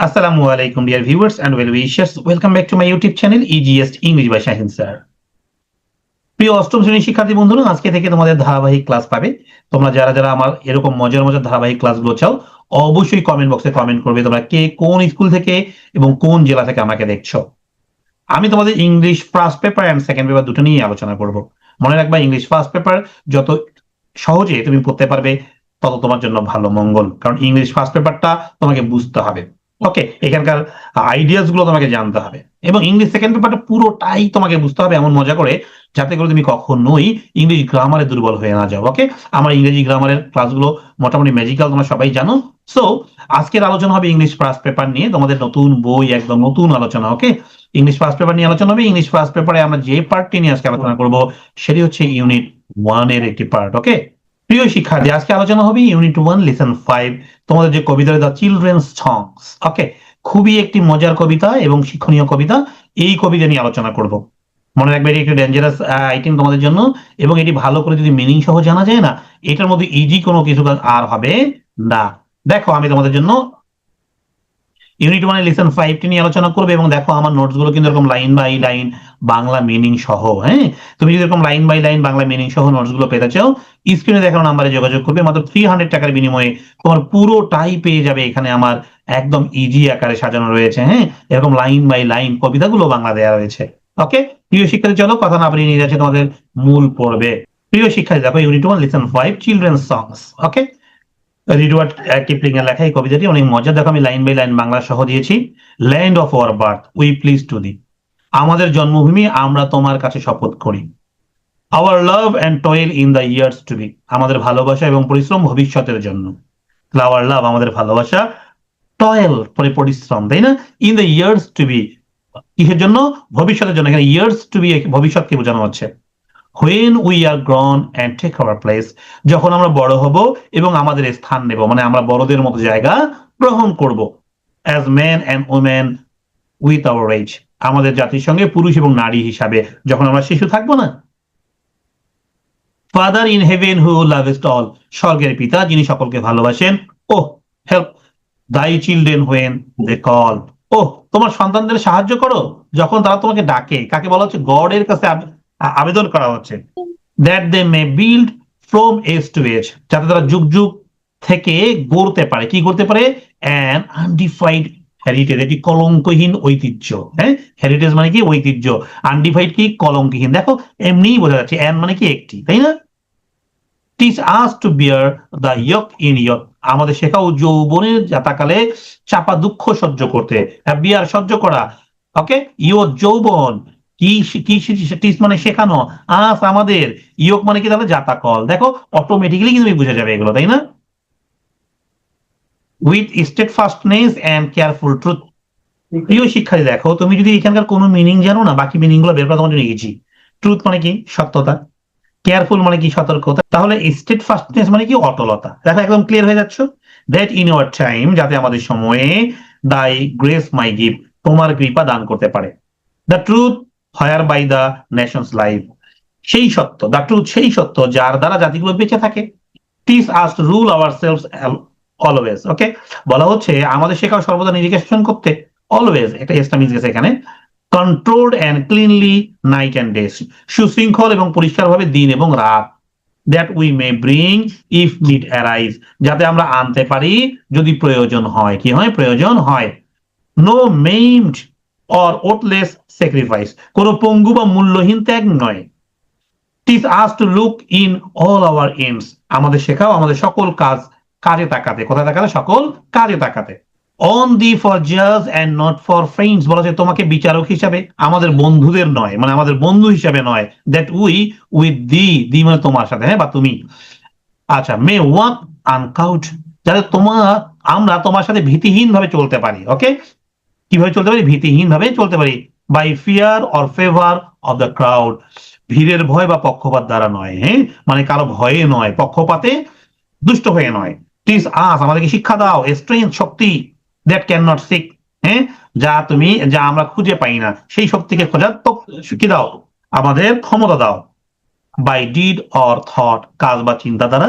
Assalamu alaikum, dear viewers and well wishers. Welcome back to my YouTube channel, EGS English by Shahin sir. প্রিয় অষ্টম শ্রেণির শিক্ষার্থী বন্ধুরা আজকে থেকে তোমাদের ধারাবাহিক ক্লাস পাবে। তোমরা যারা যারা আমার এরকম মজার মজার ধারাবাহিক ক্লাসগুলো চাও অবশ্যই কমেন্ট বক্সে কমেন্ট করবে তোমরা কে কোন স্কুল থেকে এবং কোন জেলা থেকে আমাকে দেখছ। আমি তোমাদের English first paper and second paper দুটো নিয়ে আলোচনা করব। মনে রাখবা ইংলিশ ফার্স্ট পেপার যত সহজে তুমি পড়তে পারবে তত তোমার জন্য ভালো মঙ্গল। কারণ ইংলিশ ফার্স্ট পেপারটা তোমাকে বুঝতে হবে। ওকে এখানকার আইডিয়াসগুলো তোমাকে জানতে হবে। এবং ইংলিশ সেকেন্ড পেপারটা পুরোটাই তোমাকে বুঝতে হবে এমন মজা করে, যাতে করে তুমি কখনোই ইংলিশ গ্রামারে দুর্বল হয়ে না যাও ওকে আমার ইংরেজি গ্রামারের ক্লাসগুলো মোটামুটি ম্যাজিক্যাল তোমরা সবাই জানো। সো আজকের আলোচনা হবে ইংলিশ ফার্স্ট পেপার নিয়ে, তোমাদের নতুন বই একদম নতুন আলোচনা ওকে ইংলিশ ফার্স্ট পেপার নিয়ে আলোচনা হবে ইংলিশ ফার্স্ট পেপারে আমরা যে পার্টটি নিয়ে আজকে আলোচনা করব, সেটি হচ্ছে ইউনিট ওয়ানের একটি পার্ট ওকে প্রিয় শিক্ষার্থী, আজকে আলোচনা হবে ইউনিট ওয়ান লেসন ফাইভ তোমাদের যে কবিতা দ্য চিলড্রেন্স সংস ওকে খুবই একটি মজার কবিতা এবং শিক্ষণীয় কবিতা, এই কবিতা নিয়ে আলোচনা করব। মনে রাখবে, এটি একটি ডেঞ্জারাস আইটেম তোমাদের জন্য, এবং এটি ভালো করে যদি মিনিং সহ জানা যায় না, এটার মধ্যে ইজি কোনো কিছু আর হবে না। দেখো, আমি তোমাদের জন্য ইউনিট ওয়ানে লেসন ফাইভটি নিয়ে আলোচনা করবে এবং দেখো আমার নোটসগুলো কিন্তু এরকম line by line Bangla meaning সহ হ্যাঁ? তুমি যদি এরকম line by line Bangla meaning সহ নোটসগুলো পেতে চাও স্ক্রিনে দেখানো নাম্বারে যোগাযোগ করবে। মাত্র থ্রি হান্ড্রেড টাকার বিনিময়ে তোমার পুরোটাই পেয়ে যাবে এখানে আমার একদম ইজি আকারে সাজানো রয়েছে হ্যাঁ? এরকম লাইন বাই লাইন কবিতাগুলো বাংলা দেওয়া রয়েছে। ওকে প্রিয় শিক্ষার্থী, চলো কথা না বাড়িয়ে নিয়ে যাচ্ছে তোমাদের মূল পড়বে প্রিয় শিক্ষার্থী, দেখো unit one lesson five children song okay Rudyard Kipling এর লেখা এই কবিতাটি অনেক মজা দেখো, আমি লাইন বাই লাইন বাংলা সহ দিয়েছি। Land of our birth we pledge to thee আমাদের জন্মভূমি, আমরা তোমার কাছে শপথ করি। Our love and toil in the years to be আমাদের ভালোবাসা এবং পরিশ্রম ভবিষ্যতের জন্য। আওয়ার লাভ আমাদের ভালোবাসা টয়েল পরে পরিশ্রম, তাই না? In the years to be কিসের জন্য? ভবিষ্যতের জন্য। এখানে ইয়ার্স টু বি ভবিষ্যৎকে বোঝানো হচ্ছে। When we are grown and take our place যখন আমরা বড় হব এবং আমাদের স্থান নেব মানে আমরা বড়দের মতো জায়গা গ্রহণ করব। As man and women with our age আমাদের জাতির সঙ্গে পুরুষ এবং নারী হিসাবে যখন আমরা শিশু থাকব না? Father in heaven who lovest all স্বর্গের পিতা যিনি সকলকে ভালোবাসেন O help thy children when they call ও তোমার সন্তানদের সাহায্য করো। যখন তারা তোমাকে ডাকে, কাকে বলা হচ্ছে? গডের কাছে আবেদন করা হচ্ছে। That they may build from age to age যাতে তারা যুগ যুগ থেকে গড়তে পারে। কি করতে পারে? অ্যান আনডিফাইড হেরিটেজ এটি কলঙ্কহীন ঐতিহ্য হ্যাঁ? হেরিটেজ মানে কি? ঐতিহ্য। আনডিফাইড কি? কলঙ্কহীন। দেখো, এমনিই বোঝা যাচ্ছে অ্যান মানে কি? একটি, তাই না? Teach us to bear the yoke in yoke আমাদের শেখাও যৌবনের যাতাকালে চাপা দুঃখ সহ্য করতে। বিয়ার সহ্য করা। ওকে ইয়র যৌবন। কি কি মানে শেখানো? আস আমাদের। ইয়ক মানে কি তাহলে যাতা কল দেখো অটোমেটিক্যালি কিন্তু বুঝে যাবে এগুলো, তাই না? With steadfastness and careful truth প্রিয় শিক্ষার্থী, দেখো, তুমি যদি এখানকার কোনো মিনিং জানো না, বাকি মিনিংগুলো বের করা তোমার ইজি ট্রুথ মানে কি? সত্যতা। কেয়ারফুল মানে কি? সতর্কতা। তাহলে স্টেট ফাস্টনেস মানে কি? অটলতা। দেখো, একদম ক্লিয়ার হয়ে যাচ্ছ? দ্যাট ইন ইউর টাইম যাতে আমাদের সময়ে দাই গ্রেস মাই গিফট তোমার কৃপা দান করতে পারে। The truth whereby the nations life সেই সত্য দ্য ট্রুথ সেই সত্য যার দ্বারা জাতিগুলো বেঁচে থাকে। Teach us rule ourselves always okay বলা হচ্ছে, আমাদের শেখাও সর্বদা নিজেকে শাসন করতে অলওয়েজ একটা মিস গেছে এখানে। Controlled and cleanly night and day সুশৃঙ্খল এবং পরিষ্কারভাবে দিন এবং রাত। That we may bring if need arise যাতে আমরা আনতে পারি যদি প্রয়োজন হয়। কি হয়? প্রয়োজন হয়। No maimed or worthless sacrifice কোন পঙ্গু বা মূল্যহীন ত্যাগ নয়। Teach us to look in all our aims আমাদের শেখাও আমাদের সকল কাজ কাজে তাকাতে। কোথায় তাকাতে সকল কাজে তাকাতে। অন দি ফর জাজ অ্যান্ড নট ফর ফ্রেন্ডস বলা যায় তোমাকে বিচারক হিসাবে, আমাদের বন্ধুদের নয়। মানে আমাদের বন্ধু হিসাবে নয়। That we with the the মানে তোমার সাথে হ্যাঁ বা তুমি। আচ্ছা মে ওয়াক আনকাউট যাতে তোমার আমরা তোমার সাথে ভীতিহীন ভাবে চলতে পারি ওকে কীভাবে চলতে পারি? ভীতিহীন ভাবে চলতে পারি। By fear or favour of the crowd ভিড়ের ভয় বা পক্ষপাত দ্বারা নয় হ্যাঁ? মানে কারও ভয়ে নয়, পক্ষপাতে দুষ্ট হয়ে নয়। টিস আস আমাদেরকে শিক্ষা দাও স্ট্রেংথ শক্তি দ্যাট ক্যান নট সিক হ্যাঁ? যা তুমি, যা আমরা খুঁজে পাই না, সেই শক্তিকে খোঁজার তো কি দাও, আমাদের ক্ষমতা দাও। বাই ডিড অর থট কাজ বা চিন্তা দ্বারা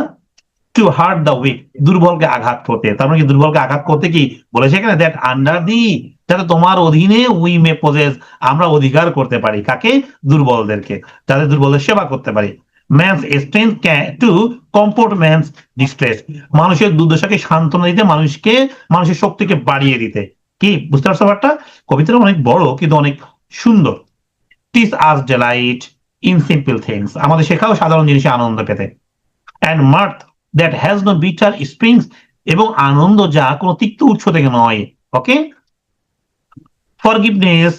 টু হার্ট দ্য উইক দুর্বলকে আঘাত করতে। তার মানে কি দুর্বলকে আঘাত করতে কি? বলেছে এখানে দ্যাট আন্ডার দি যাতে তোমার অধীনে উই মে পজেস আমরা অধিকার করতে পারি। কাকে? দুর্বলদেরকে, যাতে দুর্বলদের সেবা করতে পারি। Man's strength to comfort man's distress মানুষের দুর্দশাকে সান্ত্বনা দিতে, মানুষকে, মানুষের শক্তিকে বাড়িয়ে দিতে। কি? বুঝতে পারছ ব্যাপারটা? কবিতাটা অনেক বড়, কিন্তু অনেক সুন্দর। Teach us delight in simple things আমাদের শেখাও সাধারণ জিনিসে আনন্দ পেতে। And mirth that has no bitter springs এবং আনন্দ যা কোনো তিক্ত উৎস থেকে নয় okay forgiveness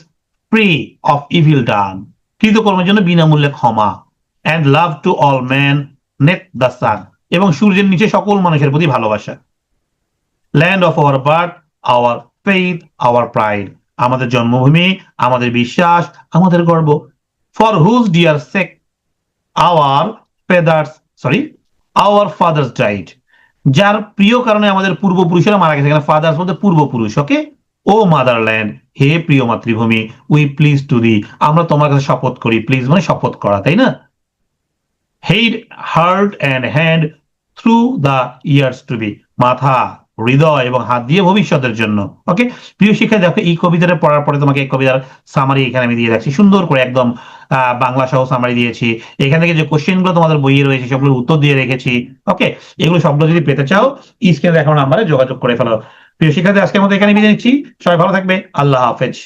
free of evil done কৃতকর্মের জন্য বিনামূল্যে ক্ষমা and love to all man neath the sun এবং সূর্যের নিচে সকল মানুষের প্রতি ভালোবাসা। Land of our birth our faith our pride আমাদের জন্মভূমি, আমাদের বিশ্বাস, আমাদের গর্ব। For whose dear sake our feathers sorry our fathers died যার প্রিয় কারণে আমাদের পূর্বপুরুষেরা মারা গেছে। এখানে ফাদার্স বলতে পূর্বপুরুষ ওকে ও মাদারল্যান্ড হে প্রিয় মাতৃভূমি উই প্লিজ টু দি আমরা তোমার কাছে শপথ করি। প্লিজ মানে শপথ করা, তাই না? Head heart and hand through the years to be মাথা হৃদয় এবং হাত দিয়ে ভবিষ্যতের জন্য। ওকে প্রিয় শিক্ষা দেখো, এই কবিতাটা পড়ার পরে তোমাকে এই কবিতার সামারি এখানে আমি দিয়ে রাখছি। সুন্দর করে একদম বাংলা সহ সামারি দিয়েছি। এখান থেকে যে কোশ্চেনগুলো তোমাদের বইয়ে রয়েছে, সেগুলোর উত্তর দিয়ে রেখেছি। ওকে এগুলো সবগুলো যদি পেতে চাও স্ক্রিনে দেখানো নাম্বারে যোগাযোগ করে ফেলো। প্রিয় শিক্ষার্থী, আজকের মতো এখানে বিদায় নিচ্ছি। সবাই ভালো থাকবে। আল্লাহ হাফেজ।